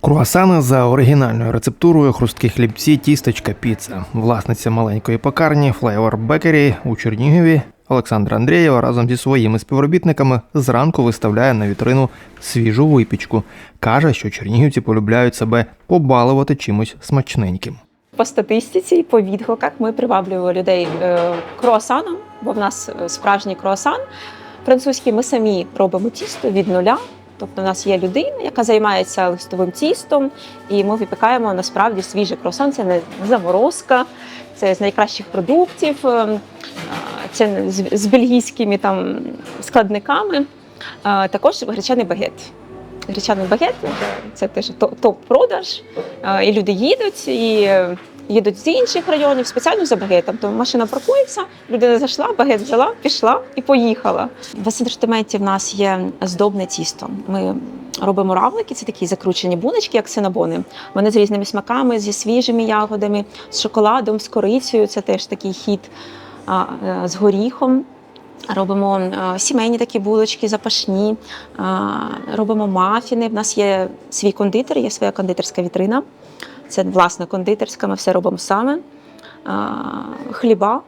Круасани за оригінальною рецептурою, хрусткі хлібці, тістечка, піца. Власниця маленької пекарні Flavor Bakery у Чернігові Олександра Андрієва разом зі своїми співробітниками зранку виставляє на вітрину свіжу випічку. Каже, що чернігівці полюбляють себе побалувати чимось смачненьким. По статистиці по відгуках ми приваблюємо людей е, круасаном, бо в нас е, справжній круасан. Французький ми самі робимо тісто від нуля. Тобто, у нас є людина, яка займається листовим тістом, і ми випікаємо насправді свіжий круасан. Це не заморозка, це з найкращих продуктів, е, це з, бельгійськими там складниками. Також гречаний багет. Гречаний багет це теж топ-продаж. Е, І люди їдуть і е, їдуть з інших районів спеціально за багетом. Тому машина паркується, людина зайшла, багет взяла, пішла і поїхала. В асортименті в нас є здобне тісто. Ми робимо равлики, це такі закручені булочки, як синабони. Вони з різними смаками, зі свіжими ягодами, з шоколадом, з корицею. Це теж такий хід е, з горіхом. Робимо е, сімейні такі булочки, запашні, робимо мафіни. В нас є свій кондитер, є своя кондитерська вітрина. Це власна кондитерська, ми все робимо саме. Е, Хліба.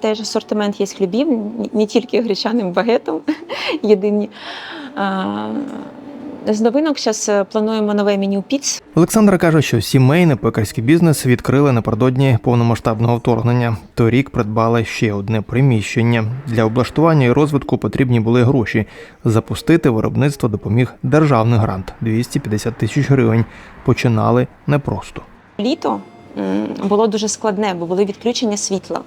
Теж асортимент є хлібів, не тільки гречаним багетом єдині. Е, З новинок зараз плануємо нове меню піц. Олександра каже, що сімейний пекарський бізнес відкрили напередодні повномасштабного вторгнення. Торік придбали ще одне приміщення. Для облаштування і розвитку потрібні були гроші. Запустити виробництво допоміг державний грант 250 тисяч гривень. Починали непросто. Літо було дуже складне, бо були відключення світла.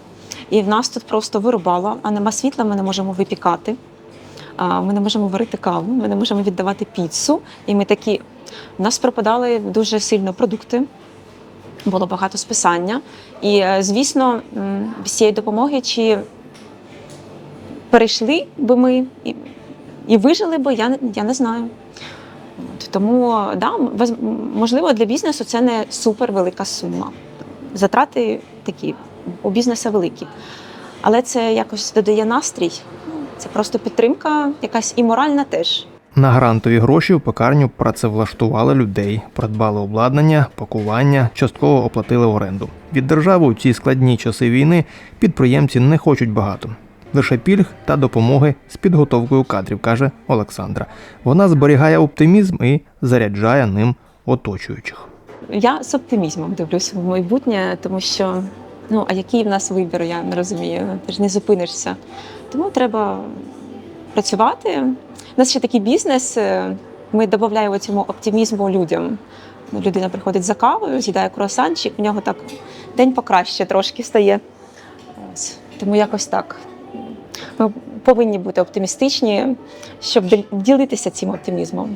І в нас тут просто вирубало, а нема світла, ми не можемо випікати. Ми не можемо варити каву, ми не можемо віддавати піцу. І ми такі. У нас пропадали дуже сильно продукти, було багато списання. І, е, звісно, без цієї допомоги чи перейшли би ми і, вижили би, я, я не знаю. Тому да, можливо для бізнесу це не супер велика сума. Затрати такі у бізнесу великі. Але це якось додає настрій. Це просто підтримка, якась і моральна теж. На грантові гроші в пекарню працевлаштували людей, придбали обладнання, пакування, частково оплатили оренду. Від держави у ці складні часи війни підприємці не хочуть багато. Лише пільг та допомоги з підготовкою кадрів, каже Олександра. Вона зберігає оптимізм і заряджає ним оточуючих. Я з оптимізмом дивлюся в майбутнє, тому що ну а який в нас вибір, я не розумію. Ти ж не зупинишся. Тому треба працювати. У нас ще такий бізнес. е, Ми додаємо цьому оптимізму людям. Людина приходить за кавою, з'їдає круасанчик, у нього так день покраще трошки стає. Тому якось так. Ми повинні бути оптимістичні, щоб ділитися цим оптимізмом.